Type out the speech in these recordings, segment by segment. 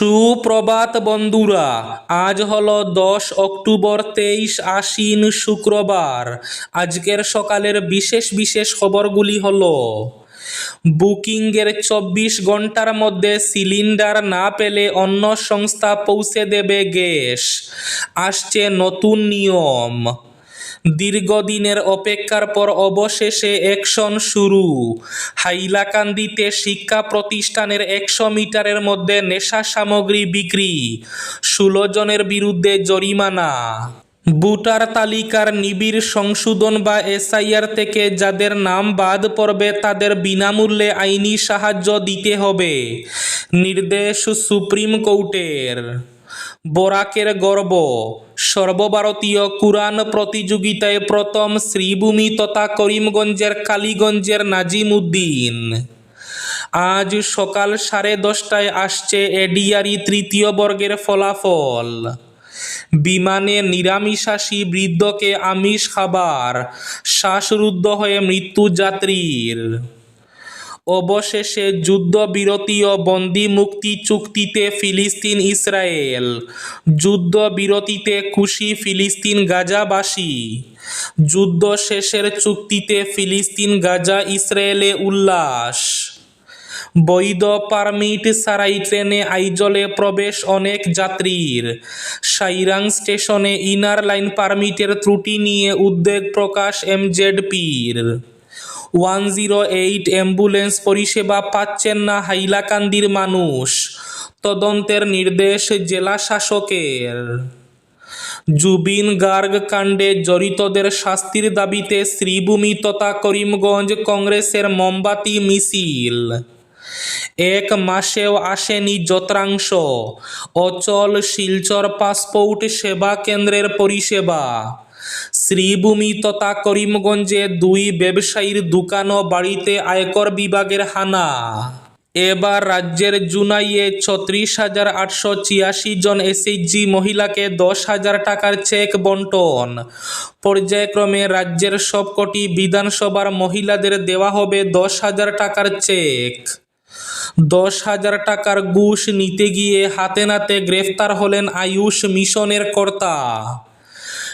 সুপ্রভাত বন্ধুরা, আজ হলো দশ অক্টোবর তেইশ আশ্বিন শুক্রবার। আজকের সকালের বিশেষ বিশেষ খবরগুলি হলো, বুকিংয়ের চব্বিশ ঘণ্টার মধ্যে সিলিন্ডার না পেলে অন্য সংস্থা পৌঁছে দেবে গ্যাস। আসছে নতুন নিয়ম। দীর্ঘদিনের অপেক্ষার পর অবশেষে অ্যাকশন শুরু। হাইলাকান্দিতে শিক্ষা প্রতিষ্ঠানের একশো মিটারের মধ্যে নেশা সামগ্রী বিক্রি, ষোলো জনের বিরুদ্ধে জরিমানা। ভোটার তালিকার নিবিড় সংশোধন বা এসআইআর থেকে যাদের নাম বাদ পড়বে তাদের বিনামূল্যে আইনি সাহায্য দিতে হবে, নির্দেশ সুপ্রিম কোর্টের। বরাকের গর্ব। সর্বভারতীয় কুরআন প্রতিযোগিতায় প্রথম শ্রীভূমি তথা করিমগঞ্জের কালীগঞ্জের নাজিম উদ্দিন আজ সকাল সাড়ে দশটায় আসছে এডিআরি তৃতীয় বর্গের ফলাফল। বিমানে নিরামিষাশী বৃদ্ধকে আমিষ খাবার, শ্বাসরুদ্ধ হয়ে মৃত্যু যাত্রীর। অবশেষে যুদ্ধবিরতি ও বন্দি মুক্তি চুক্তিতে ফিলিস্তিন ইসরায়েল। যুদ্ধবিরতিতে খুশি ফিলিস্তিন গাজাবাসী। যুদ্ধ শেষের চুক্তিতে ফিলিস্তিন গাজা ইসরায়েলে উল্লাস। বৈধ পারমিট ছাড়াই ট্রেনে আইজলে প্রবেশ অনেক যাত্রীর। সাইরাং স্টেশনে ইনার লাইন পারমিটের ত্রুটি নিয়ে উদ্বেগ প্রকাশ এমজেডপির। ওয়ান জিরো এইট অ্যাম্বুলেন্স পরিষেবা পাচ্ছেন না হাইলাকান্দির মানুষ। তদন্তের নির্দেশ জেলা শাসকের। জুবিন গার্গ কাণ্ডে জড়িতদের শাস্তির দাবিতে শ্রীভূমি তথা করিমগঞ্জ কংগ্রেসের মোমবাতি, মিছিল। এক মাসেও আসেনি যন্ত্রাংশ অচল শিলচর পাসপোর্ট সেবা কেন্দ্রের পরিষেবা। শ্রীভূমি তথা করিমগঞ্জে দুই ব্যবসায়ীর দোকান ও বাড়িতে আয়কর বিভাগের হানা। এবার রাজ্যের জুনাইয়ে ছত্রিশ হাজার আটশো ছিয়াশি জন এসএইচজি মহিলাকে দশ হাজার টাকার চেক বন্টন। পর্যায়ক্রমে রাজ্যের সবকটি বিধানসভার মহিলাদের দেওয়া হবে দশ হাজার টাকার চেক। দশ হাজার টাকার ঘুষ নিতে গিয়ে হাতে নাতে গ্রেফতার হলেন আয়ুষ মিশনের কর্তা।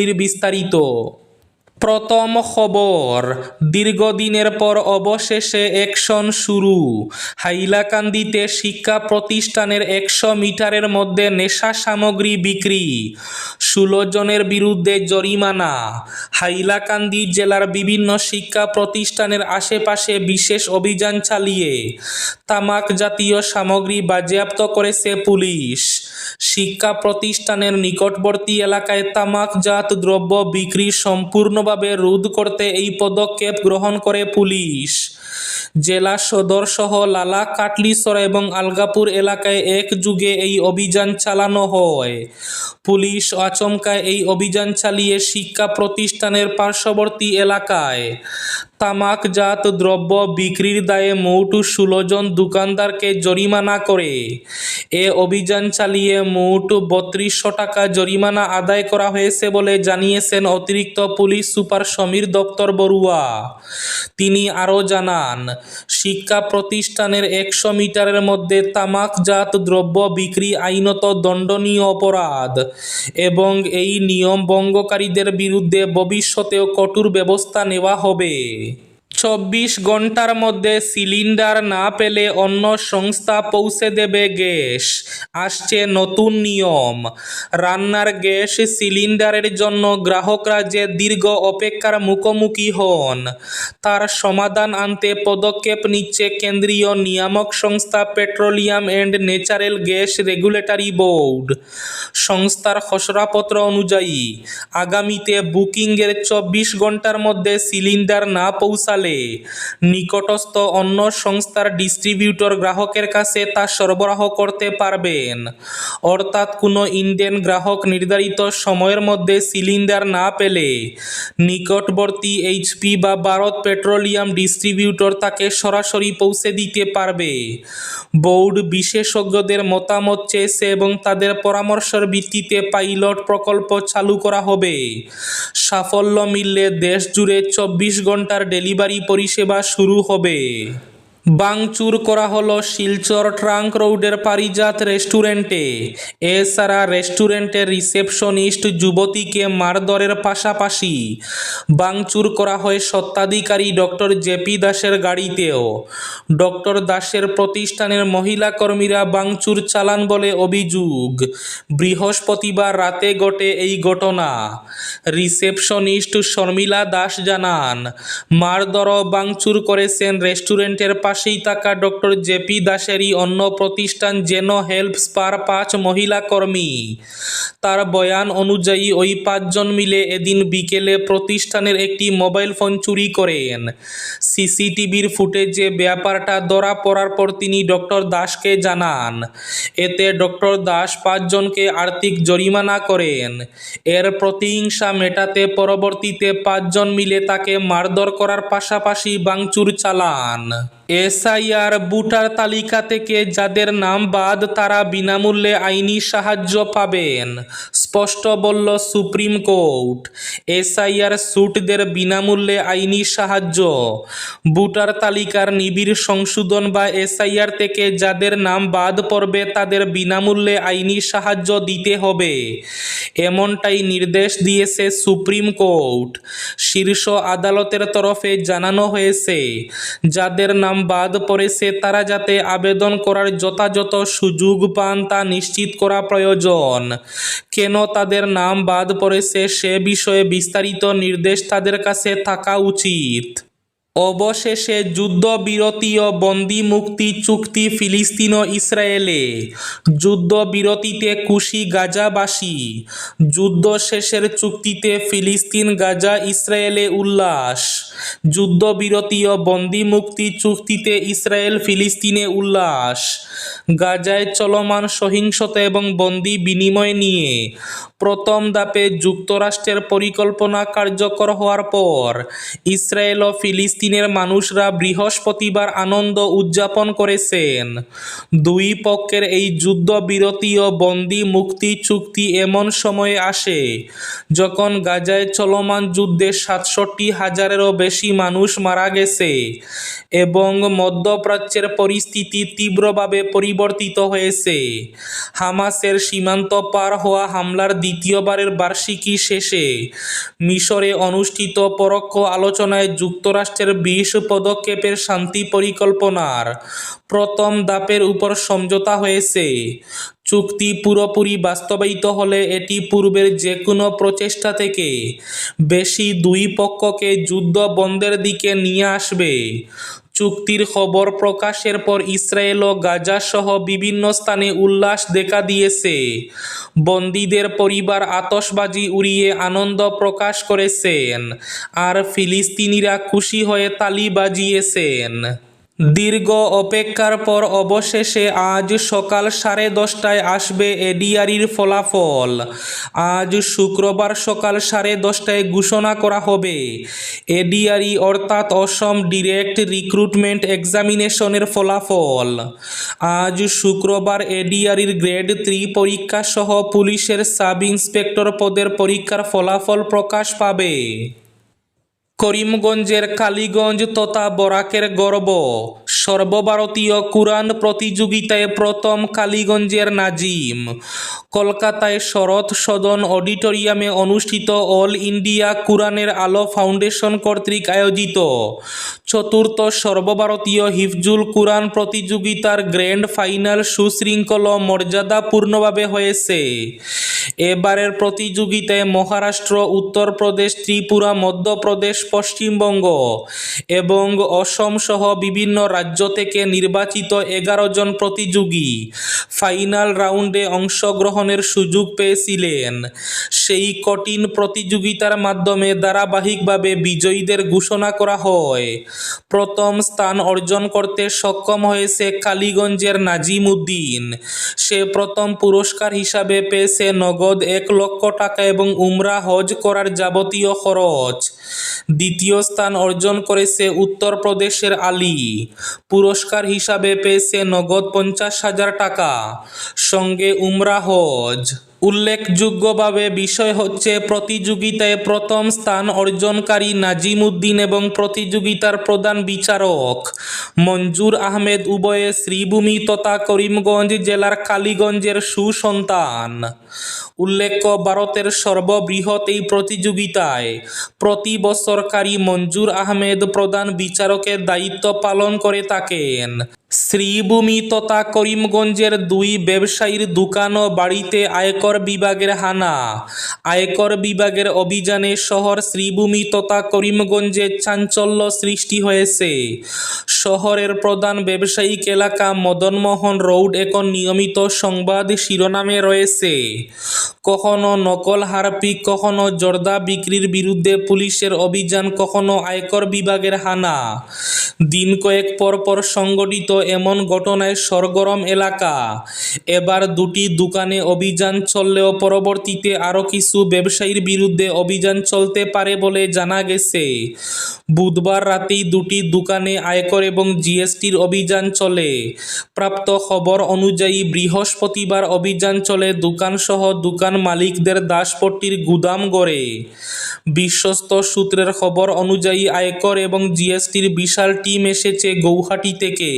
খবরগুলির বিস্তারিত। প্রথম খবর, দীর্ঘদিনের পর অবশেষে অ্যাকশন শুরু। হাইলাকান্দিতে শিক্ষা প্রতিষ্ঠানের একশো মিটারের মধ্যে নেশা সামগ্রী বিক্রি। ষোলো জনের বিরুদ্ধে জরিমানা। হাইলাকান্দি জেলার বিভিন্ন শিক্ষা প্রতিষ্ঠানের আশেপাশে বিশেষ অভিযান চালিয়ে তামাক জাতীয় সামগ্রী বাজেয়াপ্ত করেছে পুলিশ। শিক্ষা প্রতিষ্ঠানের নিকটবর্তী এলাকায় তামাকজাত দ্রব্য বিক্রি সম্পূর্ণভাবে রোধ করতে এই পদক্ষেপ গ্রহণ করে পুলিশ। জেলা সদর সহ লালা কাটলিসর এবং আলগাপুর এলাকায় একযুগে এই অভিযান চালানো হয়। পুলিশ আচমকায় এই অভিযান চালিয়ে শিক্ষা প্রতিষ্ঠানের পার্শ্ববর্তী এলাকায় তামাকজাত দ্রব্য বিক্রির দায়ে মৌটু ষোলো জন দোকানদারকে জরিমানা করে। এ অভিযান চালিয়ে মোট বত্রিশশো টাকা জরিমানা আদায় করা হয়েছে বলে জানিয়েছেন অতিরিক্ত পুলিশ সুপার সমীর দপ্তর বড়ুয়া তিনি আরও জানান, শিক্ষা প্রতিষ্ঠানের একশো মিটারের মধ্যে তামাকজাত দ্রব্য বিক্রি আইনত দণ্ডনীয় অপরাধ এবং এই নিয়ম ভঙ্গকারীদের বিরুদ্ধে ভবিষ্যতেও কঠোর ব্যবস্থা নেওয়া হবে। চব্বিশ ঘণ্টার মধ্যে সিলিন্ডার না পেলে অন্য সংস্থা পৌঁছে দেবে গ্যাস। আসছে নতুন নিয়ম। রান্নার গ্যাস সিলিন্ডারের জন্য গ্রাহকরা যে দীর্ঘ অপেক্ষার মুখোমুখি হন, তার সমাধান আনতে পদক্ষেপ নিচ্ছে কেন্দ্রীয় নিয়ামক সংস্থা petroleum and natural gas regulatory board. সংস্থার খসড়াপত্র অনুযায়ী, আগামীতে বুকিংয়ের চব্বিশ ঘণ্টার মধ্যে সিলিন্ডার না পৌঁছালে নিকটস্থ অন্য সংস্থার ডিস্ট্রিবিউটর গ্রাহকের কাছে তা সরবরাহ করতে পারবেন। অর্থাৎ কোনো ইন্ডিয়ান গ্রাহক নির্ধারিত সময়ের মধ্যে সিলিন্ডার না পেলে নিকটবর্তী এইচপি বা ভারত পেট্রোলিয়াম ডিস্ট্রিবিউটর তাকে সরাসরি পৌঁছে দিতে পারবে। বোর্ড বিশেষজ্ঞদের মতামত চেয়েছে এবং তাদের পরামর্শের ভিত্তিতে পাইলট প্রকল্প চালু করা হবে। সাফল্য মিললে দেশ জুড়ে চব্বিশ ঘণ্টার ডেলিভারি পরিষেবা শুরু হবে। বাংচুর করা হলো শিলচর ট্রাঙ্ক রোডের পারিজাত রেস্টুরেন্টে। এছাড়া রেস্টুরেন্টের রিসেপশনিস্ট যুবতীকে মারধরের পাশাপাশি বাংচুর করা হয় সত্ত্বাধিকারী ডক্টর জেপি দাসের গাড়িতেও। ডক্টর দাসের প্রতিষ্ঠানের মহিলা কর্মীরা বাংচুর চালান বলে অভিযোগ। বৃহস্পতিবার রাতে ঘটে এই ঘটনা। রিসেপশনিস্ট শর্মিলা দাস জানান মারধর বাংচুর করেছেন রেস্টুরেন্টের পাশেই থাকা ডক্টর জেপি দাসেরই অন্য প্রতিষ্ঠান জেন হেল্প স্পার পাঁচ মহিলা কর্মী। তার বয়ান অনুযায়ী ওই পাঁচজন মিলে এদিন বিকেলে প্রতিষ্ঠানের একটি মোবাইল ফোন চুরি করেন। সিসিটিভির ফুটেজে ব্যাপারটা ধরা পড়ার পর তিনি ডক্টর দাসকে জানান, এতে ডক্টর দাস পাঁচজনকে আর্থিক জরিমানা করেন। এর প্রতিহিংসা মেটাতে পরবর্তীতে পাঁচজন মিলে তাকে মারধর করার পাশাপাশি বাংচুর চালান। এসআইআর ভোটার তালিকা থেকে যাদের নাম বাদ তারা বিনামূল্যে আইনি সাহায্য পাবেন, স্পষ্ট বলল সুপ্রিম কোর্ট। এসআইআর স্যুটদের বিনামূল্যে আইনি সাহায্য। ভোটার তালিকার নিবিড় সংশোধন বা এসআইআর থেকে যাদের নাম বাদ পড়বে তাদের বিনামূল্যে আইনি সাহায্য দিতে হবে। এমনটাই নির্দেশ দিয়েছে সুপ্রিম কোর্ট। শীর্ষ আদালতের তরফে জানানো হয়েছে, যাদের নাম বাদ পড়েছে তারা যাতে আবেদন করার যথাযথ সুযোগ পান তা নিশ্চিত করা প্রয়োজন। কেন তাদের নাম বাদ পড়েছে সে বিষয়ে বিস্তারিত নির্দেশ তাদের কাছে থাকা উচিত। অবশেষে যুদ্ধবিরতি ও বন্দি মুক্তি চুক্তি ফিলিস্তিন ও ইসরায়েলে। যুদ্ধবিরতিতে খুশি গাজাবাসী। যুদ্ধ শেষের চুক্তিতে ফিলিস্তিন গাজা ইসরায়েলে উল্লাস। যুদ্ধবিরতি ও বন্দি মুক্তি চুক্তিতে ইসরায়েল ফিলিস্তিনে উল্লাস। গাজায় চলমান সহিংসতা এবং বন্দি বিনিময় নিয়ে প্রথম ধাপে যুক্তরাষ্ট্রের পরিকল্পনা কার্যকর হওয়ার পর ইসরায়েল ও ফিলিস্তিনের মানুষরা বৃহস্পতিবার আনন্দ উদযাপন করেছেন। দুই পক্ষের এই যুদ্ধবিরতি ও বন্দি মুক্তি চুক্তি এমন সময়ে আসে, যখন গাজায় চলমান যুদ্ধে সাতষট্টি হাজারেরও বেশি মানুষ মারা গেছে এবং মধ্যপ্রাচ্যের পরিস্থিতি তীব্রভাবে পরিবর্তিত হয়েছে। হামাসের সীমান্ত পার হওয়া হামলার দ্বিতীয়বারের বার্ষিকী শেষে মিশরে অনুষ্ঠিত পরোক্ষ আলোচনায় যুক্তরাষ্ট্রের বিশ পদক্ষেপের শান্তি পরিকল্পনার প্রথম দাপের উপর সমঝোতা হয়েছে। চুক্তি পুরোপুরি বাস্তবায়িত হলে এটি পূর্বের যে কোনো প্রচেষ্টা থেকে বেশি দুই পক্ষকে যুদ্ধ বন্ধের দিকে নিয়ে আসবে। চুক্তির খবর প্রকাশের পর ইসরায়েল ও গাজা সহ বিভিন্ন স্থানে উল্লাস দেখা দিয়েছে। বন্দীদের পরিবার আতসবাজি উড়িয়ে আনন্দ প্রকাশ করেছেন, আর ফিলিস্তিনিরা খুশি হয়ে তালি বাজিয়েছেন। দীর্ঘ অপেক্ষার পর অবশেষে আজ সকাল সাড়ে দশটায় আসবে এডিআরির ফলাফল। আজ শুক্রবার সকাল সাড়ে দশটায় ঘোষণা করা হবে। এডিআরই অর্থাৎ অসম ডিরেক্ট রিক্রুটমেন্ট এক্সামিনেশনের ফলাফল। আজ শুক্রবার এডিআরির গ্রেড থ্রি পরীক্ষা সহ পুলিশের সাব ইন্সপেক্টর পদের পরীক্ষার ফলাফল প্রকাশ পাবে। করিমগঞ্জের কালীগঞ্জ তথা বরাকের গর্ব। সর্বভারতীয় কুরআন প্রতিযোগিতায় প্রথম কালীগঞ্জের নাজিম। কলকাতায় শরৎ সদন অডিটোরিয়ামে অনুষ্ঠিত অল ইন্ডিয়া কুরআনের আলো ফাউন্ডেশন কর্তৃক আয়োজিত চতুর্থ সর্বভারতীয় হিফজুল কুরআন প্রতিযোগিতার গ্র্যান্ড ফাইনাল সুশৃঙ্খল মর্যাদাপূর্ণভাবে হয়েছে। এবারের প্রতিযোগিতায় মহারাষ্ট্র, উত্তরপ্রদেশ, ত্রিপুরা, মধ্যপ্রদেশ, পশ্চিমবঙ্গ এবং অসম সহ বিভিন্ন রাজ্য থেকে নির্বাচিত এগারো জন প্রতিযোগী ফাইনাল রাউন্ডে অংশগ্রহণের সুযোগ পেয়েছিলেন। সেই কঠিন প্রতিযোগিতার মাধ্যমে ধারাবাহিকভাবে বিজয়ীদের ঘোষণা করা হয়। প্রথম স্থান অর্জন করতে সক্ষম হয়েছে কালীগঞ্জের নাজিম উদ্দিন। সে প্রথম পুরস্কার হিসাবে পেয়েছে নগদ এক লক্ষ টাকা এবং উমরা হজ করার যাবতীয় খরচ। দ্বিতীয় স্থান অর্জন করেছে উত্তরপ্রদেশের আলী। পুরস্কার হিসাবে পেয়েছে নগদ পঞ্চাশ হাজার টাকা। সঙ্গে উমরা হজ। উল্লেখযোগ্যভাবে বিষয় হচ্ছে প্রতিযোগিতায় প্রথম স্থান অর্জনকারী নাজিম উদ্দিন এবং প্রতিযোগিতার প্রধান বিচারক মঞ্জুর আহমেদ, উভয়ে শ্রীভূমি তথা করিমগঞ্জ জেলার কালীগঞ্জের সুসন্তান। উল্লেখ্য, ভারতের সর্ববৃহৎ এই প্রতিযোগিতায় প্রতি বছরকারী মঞ্জুর আহমেদ প্রধান বিচারকের দায়িত্ব পালন করে থাকেন। শ্রীভূমি তথা করিমগঞ্জের দুই ব্যবসায়ীর দোকান ও বাড়িতে আয়কর বিভাগের হানা। আয়কর বিভাগের অভিযানে শহর শ্রীভূমি তথা করিমগঞ্জের চাঞ্চল্য সৃষ্টি হয়েছে। শহরের প্রধান ব্যবসায়িক এলাকা মদনমোহন রোড এখন নিয়মিত সংবাদ শিরোনামে রয়েছে। কখনো নকল হারপিক কখনো জর্দা বিক্রির বিরুদ্ধে পুলিশের অভিযান, কখনো আয়কর বিভাগের হানা। দিন কয়েক পর পর সংগঠিত এমন ঘটনায় সরগরম এলাকা। এবার দুটি দোকানে অভিযান চললেও পরবর্তীতে আরও কিছু ব্যবসায়ীর বিরুদ্ধে অভিযান চলতে পারে বলে জানা গেছে। বুধবার রাতেই দুটি দোকানে আয়কর এবং জিএসটির অভিযান চলে। প্রাপ্ত খবর অনুযায়ী বৃহস্পতিবার অভিযান চলে দোকানসহ দোকান মালিকদের দাসপট্টির গুদাম গড়ে। বিশ্বস্ত সূত্রের খবর অনুযায়ী আয়কর এবং জিএসটির বিশাল টিম এসেছে গৌহাটি থেকে।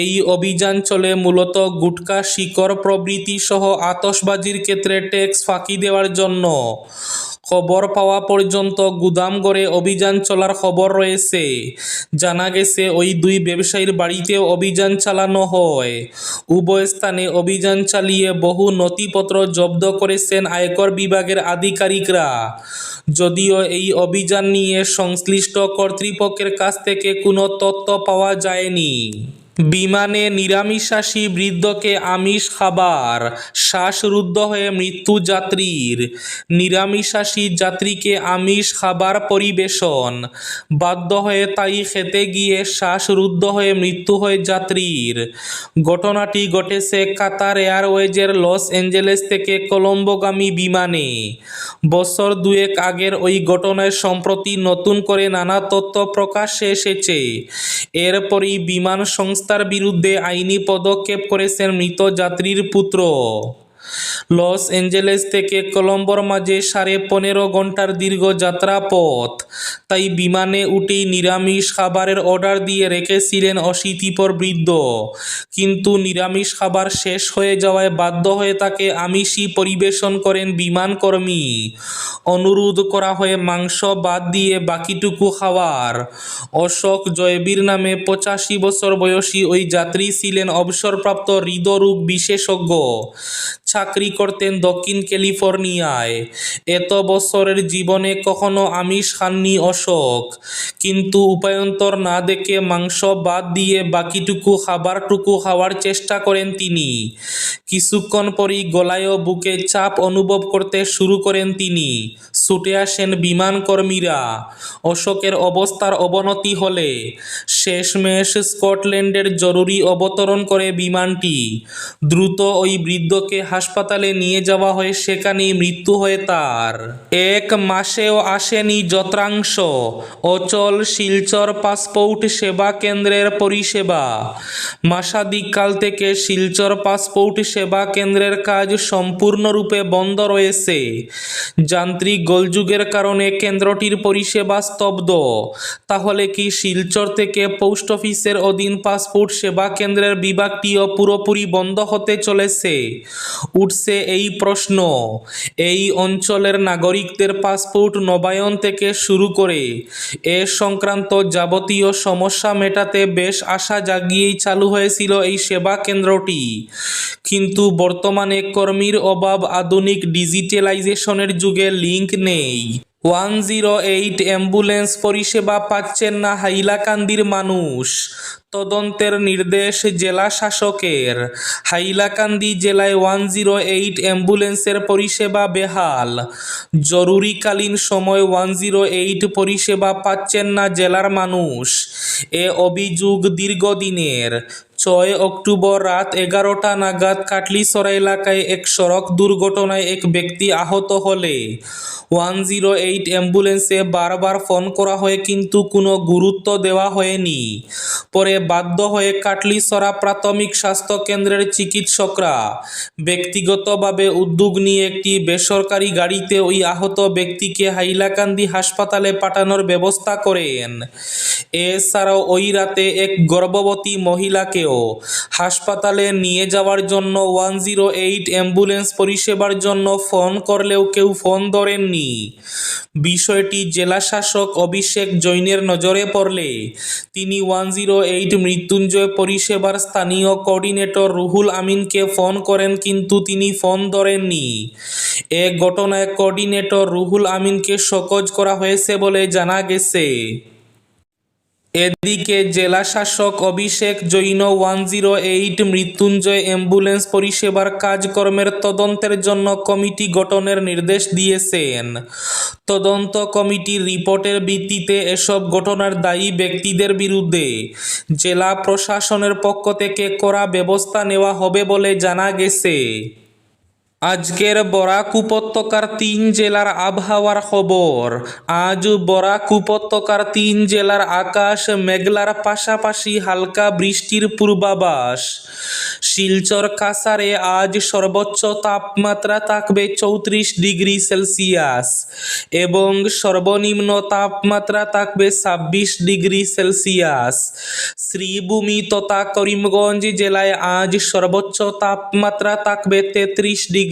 এই অভিযান চলে মূলত গুটকা, শিকড় প্রভৃতি সহ আতসবাজির ক্ষেত্রে ট্যাক্স ফাঁকি দেওয়ার জন্য। খবর পাওয়া পর্যন্ত গুদামঘরে অভিযান চলার খবর রয়েছে। জানা গেছে, ওই দুই ব্যবসায়ীর বাড়িতেও অভিযান চালানো হয়। উভয় স্থানে অভিযান চালিয়ে বহু নথিপত্র জব্দ করেছেন আয়কর বিভাগের আধিকারিকরা। যদিও এই অভিযান নিয়ে সংশ্লিষ্ট কর্তৃপক্ষের কাছ থেকে কোনো তথ্য পাওয়া যায়নি। বিমানে নিরামিষাশী বৃদ্ধকে আমিষ খাবার, শ্বাসরুদ্ধ হয়ে মৃত্যু যাত্রীর। নিরামিষাশী যাত্রীকে আমিষ খাবার পরিবেশন। বাধ্য হয়ে তাই খেতে গিয়ে শ্বাসরুদ্ধ হয়ে মৃত্যু হয় যাত্রীর। ঘটনাটি ঘটেছে কাতার এয়ারওয়েজের লস অ্যাঞ্জেলেস থেকে কলম্বোগামী বিমানে। বছর দুয়েক আগের ওই ঘটনায় সম্প্রতি নতুন করে নানা তথ্য প্রকাশ্যে এসেছে। এরপরই বিমান সংস্থার বিরুদ্ধে আইনি পদক্ষেপ করেছেন মৃত যাত্রীর পুত্র। লস অ্যাঞ্জেলেস থেকে কলম্বোর মাঝে সাড়ে পনেরো ঘণ্টার দীর্ঘ যাত্রা পথ তাই বিমানে উঠেই নিরামিষ খাবারের অর্ডার দিয়ে রেখেছিলেন অশীতিপর বৃদ্ধ। কিন্তু নিরামিষ খাবার শেষ হয়ে যাওয়ায় বাধ্য হয়ে তাকে আমিষই পরিবেশন করেন বিমানকর্মী অনুরোধ করা হয় মাংস বাদ দিয়ে বাকিটুকু খাওয়ার। অশোক জয়বীর নামে পঁচাশি বছর বয়সী ওই যাত্রী ছিলেন অবসরপ্রাপ্ত হৃদরোগ বিশেষজ্ঞ। চাকরি করতেন দক্ষিণ ক্যালিফোর্নিয়ায়। এত বছরের জীবনে কখনো আমিষ খাননি অশোক। কিন্তু উপায়ন্তর না দেখে মাংস বাদ দিয়ে বাকিটুকু খাবারটুকু খাওয়ার চেষ্টা করেন তিনি। কিছুক্ষণ পরই গলায় বুকে চাপ অনুভব করতে শুরু করেন তিনি। ছুটে আসেন বিমানকর্মীরা অশোকের অবস্থার অবনতি হলে শেষমেশ স্কটল্যান্ডের জরুরি অবতরণ করে বিমানটি। দ্রুত ওই বৃদ্ধকে হাসপাতালে নিয়ে যাওয়া হয়, সেখানেই মৃত্যু হয় তার। এক মাসেও আসেনি যত্রাংশ। অচল শিলচর পাসপোর্ট সেবা কেন্দ্রের পরিষেবা। মাসাদিককাল থেকে শিলচর পাসপোর্ট সেবা কেন্দ্রের কাজ সম্পূর্ণরূপে বন্ধ রয়েছে। যান্ত্রিক গোলযুগের কারণে কেন্দ্রটির পরিষেবা স্তব্ধ। তাহলে কি শিলচর থেকে পোস্ট অফিসের অধীন পাসপোর্ট সেবা কেন্দ্রের বিভাগটিও পুরোপুরি বন্ধ হতে চলেছে? উঠছে এই প্রশ্ন। এই অঞ্চলের নাগরিকদের পাসপোর্ট নবায়ন থেকে শুরু করে এ সংক্রান্ত যাবতীয় সমস্যা মেটাতে বেশ আশা জাগিয়েই চালু হয়েছিল এই সেবা কেন্দ্রটি। কিন্তু বর্তমানে কর্মীর অভাব আধুনিক ডিজিটালাইজেশনের যুগে লিঙ্ক নেই। ওয়ান জিরো এইট অ্যাম্বুলেন্স পরিষেবা পাচ্ছেন না হাইলাকান্দির মানুষ। তদন্তের নির্দেশ জেলা শাসকের। হাইলাকান্দি জেলায় ওয়ান জিরো এইট অ্যাম্বুলেন্সের পরিষেবা বেহাল। জরুরিকালীন সময় ওয়ান জিরো এইট পরিষেবা পাচ্ছেন না জেলার মানুষ। এ অভিযোগ দীর্ঘদিনের। ছয় অক্টোবর রাত এগারোটা নাগাদ কাটলিসরা এলাকায় এক সড়ক দুর্ঘটনায় এক ব্যক্তি আহত হলে ওয়ান জিরো এইট অ্যাম্বুলেন্সে বারবার ফোন করা হয় কিন্তু কোনো গুরুত্ব দেওয়া হয়নি। পরে বাধ্য হয়ে কাটলিসরা প্রাথমিক স্বাস্থ্য কেন্দ্রের চিকিৎসকরা ব্যক্তিগতভাবে উদ্যোগ নিয়ে একটি বেসরকারি গাড়িতে ওই আহত ব্যক্তিকে হাইলাকান্দি হাসপাতালে পাঠানোর ব্যবস্থা করেন। এছাড়াও ওই রাতে এক গর্ভবতী মহিলাকেও হাসপাতালে নিয়ে যাওয়ার জন্য ওয়ান জিরো এইট অ্যাম্বুলেন্স পরিষেবার জন্য ফোন করলেও কেউ ফোন ধরেননি। বিষয়টি জেলাশাসক অভিষেক জৈনের নজরে পড়লে তিনি ওয়ান জিরো এইট মৃত্যুঞ্জয় পরিষেবার স্থানীয় কোঅর্ডিনেটর রুহুল আমিনকে ফোন করেন কিন্তু তিনি ফোন ধরেননি। এ ঘটনায় কোঅর্ডিনেটর রুহুল আমিনকে সকজ করা হয়েছে বলে জানা গেছে। এদিকে জেলাশাসক Abhishek Jain one zero eight Mrityunjoy ambulance পরিষেবার কাজকর্মের তদন্তের জন্য কমিটি গঠনের নির্দেশ দিয়েছেন। তদন্ত কমিটির রিপোর্টের ভিত্তিতে এসব ঘটনার দায়ী ব্যক্তিদের বিরুদ্ধে জেলা প্রশাসনের পক্ষ থেকে করা ব্যবস্থা নেওয়া হবে বলে জানা গেছে। আজকের বরাক উপত্যকার তিন জেলার আবহাওয়ার খবর। আজ বরাক উপত্যকার তিন জেলার আকাশ মেঘলার পাশাপাশি হালকা বৃষ্টির পূর্বাভাস। শিলচর কাসারে আজ সর্বোচ্চ তাপমাত্রা থাকবে চৌত্রিশ ডিগ্রি সেলসিয়াস এবং সর্বনিম্ন তাপমাত্রা থাকবে ছাব্বিশ ডিগ্রি সেলসিয়াস। শ্রীভূমি তথা করিমগঞ্জ জেলায় আজ সর্বোচ্চ তাপমাত্রা থাকবে তেত্রিশ ডিগ্রি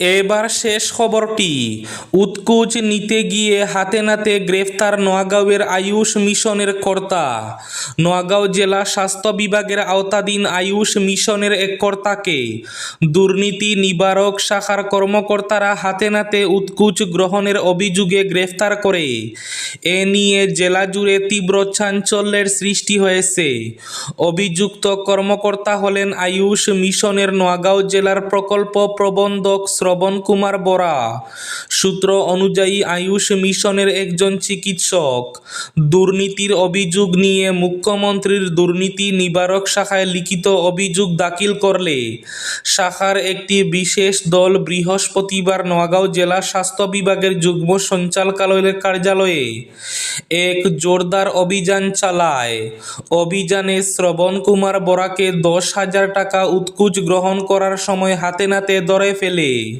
এবার শেষ খবরটি। উৎকুচ নিতে গিয়ে হাতে নাতে গ্রেফতার নোয়াগাঁওয়ের আয়ুষ মিশনের কর্তা। নোয়াগাঁও জেলা স্বাস্থ্য বিভাগের আওতাধীন আয়ুষ মিশনের এক কর্তাকে দুর্নীতি নিবারক শাখার কর্মকর্তারা হাতে নাতে উৎকুচ গ্রহণের অভিযোগে গ্রেফতার করে। এ নিয়ে জেলা জুড়ে তীব্র চাঞ্চল্যের সৃষ্টি হয়েছে। অভিযুক্ত কর্মকর্তা হলেন আয়ুষ মিশনের নোয়াগাঁও জেলার প্রকল্প প্রবন্ধক শ্রবণ কুমার বরা। সূত্র অনুযায়ী আয়ুষ মিশনের একজন চিকিৎসক। দুর্নীতির অভিযোগ নিয়ে মুখ্যমন্ত্রীর দুর্নীতি নিবারক শাখায় লিখিত অভিযোগ দাখিল করলে শাখার একটি বিশেষ দল বৃহস্পতিবার নোয়াগাঁও জেলা স্বাস্থ্য বিভাগের যুগ্ম সঞ্চালকালয়ের কার্যালয়ে এক জোরদার অভিযান চালায়। অভিযানে শ্রবণ কুমার বরাকে দশ হাজার টাকা উৎকুচ গ্রহণ করার সময় হাতে নাতে ধরে ফেলে।